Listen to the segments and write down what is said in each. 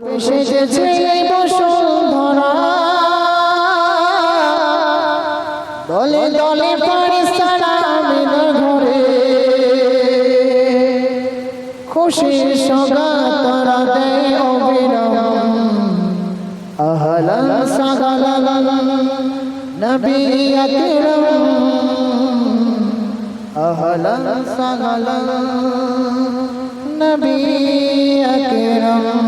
এসেছে এই বসুন্ধরা। দলে দলে ফারিস্তারা মিলে ঘরে। খুশির সগা তারা দেয় অবিরাম। আহলান সাগালান নবী আকরাম। আহলান সাগালান নবী আকরাম।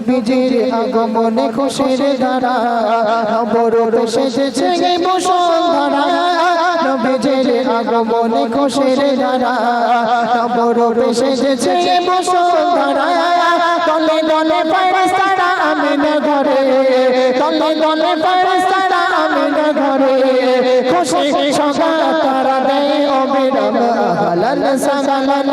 নবীজির আগমনে খুশির ধারা বড় এসেছে এই বসুন্ধরা নবীজির আগমনে খুশির ধারা বড় এসেছে এই বসুন্ধরা তলে তলে ঘরে ঘরে। খুশি তারা দেয় অবিরাম আহলান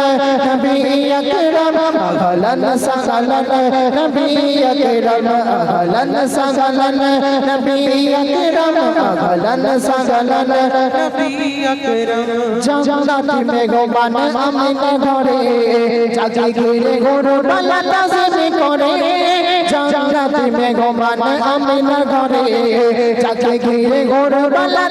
সাগালান নবী আকরাম আহলান সাগালান নবী আকরাম আহলান সাগালান নবী আকরাম আহলান সাগালান নবী আকরাম জান্নাতি মেঘবান আমিন ঘরে চাচি ঘিরে গরু ডালা তাজিম করে। জান্নাতি মেঘবান আমিন ঘরে চাচি ঘিরে গরু ডালা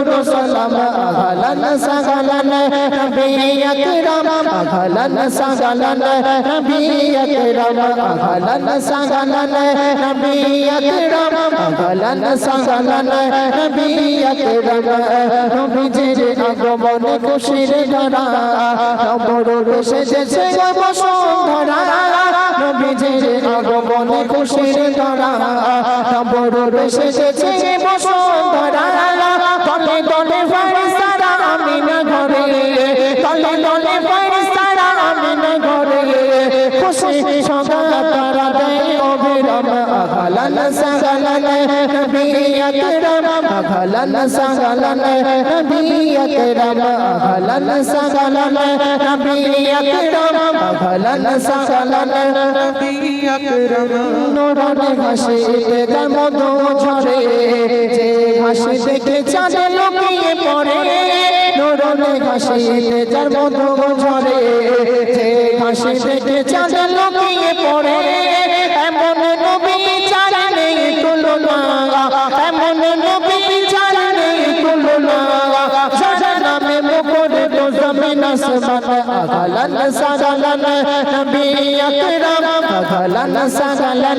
সুরে দরুদ সালাম, আহলান সাগালান নবী আকরাম আহলান সাগালান নবী আকরাম আহলান সাগালান নবী আকরাম আহলান সাগালান নবী আকরাম নবীজির আগমনে খুশির ধারা বড় এসেছে বসুন্ধরা। নবীজির আগমনে খুশির ধারা বড় এসেছে বসুন্ধরা। তলে ফারিস্তারা আমিন ঘরে তলে তলে ফারিস্তারা আমিন ঘরে খুশি সদা তারা দেয় অবিরাম আহলান সাগালান নবী আকরাম আহলান সাগালান নবী আকরাম আহলান সাগালান নবী আকরাম আহলান সাগালান নবী আকরাম নোরানে হাসিতে মধু ঝরে যে হাসি দেখে চাঁদ লুকিয়ে পড়ে নোরানে হাসিতে তার মধু ঝরে যে হাসি দেখে চাঁদ লুকিয়ে পড়ে এমন নবী চারে নেই তুলনা এমন নবী চারে নেই তুলনা যার নামে মুকুরে তো জমিন আসমান আগালান সাগালান নবী আকরাম আগালান সাগালান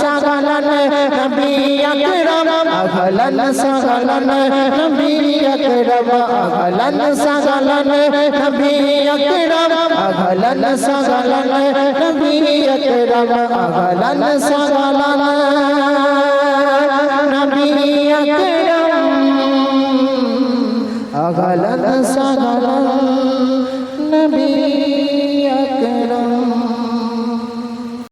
سغلن نبی اکرم اغلن سغلن نبی اکرم اغلن سغلن نبی اکرم اغلن سغلن نبی اکرم اغلن سغلن نبی اکرم اغلن سغلن نبی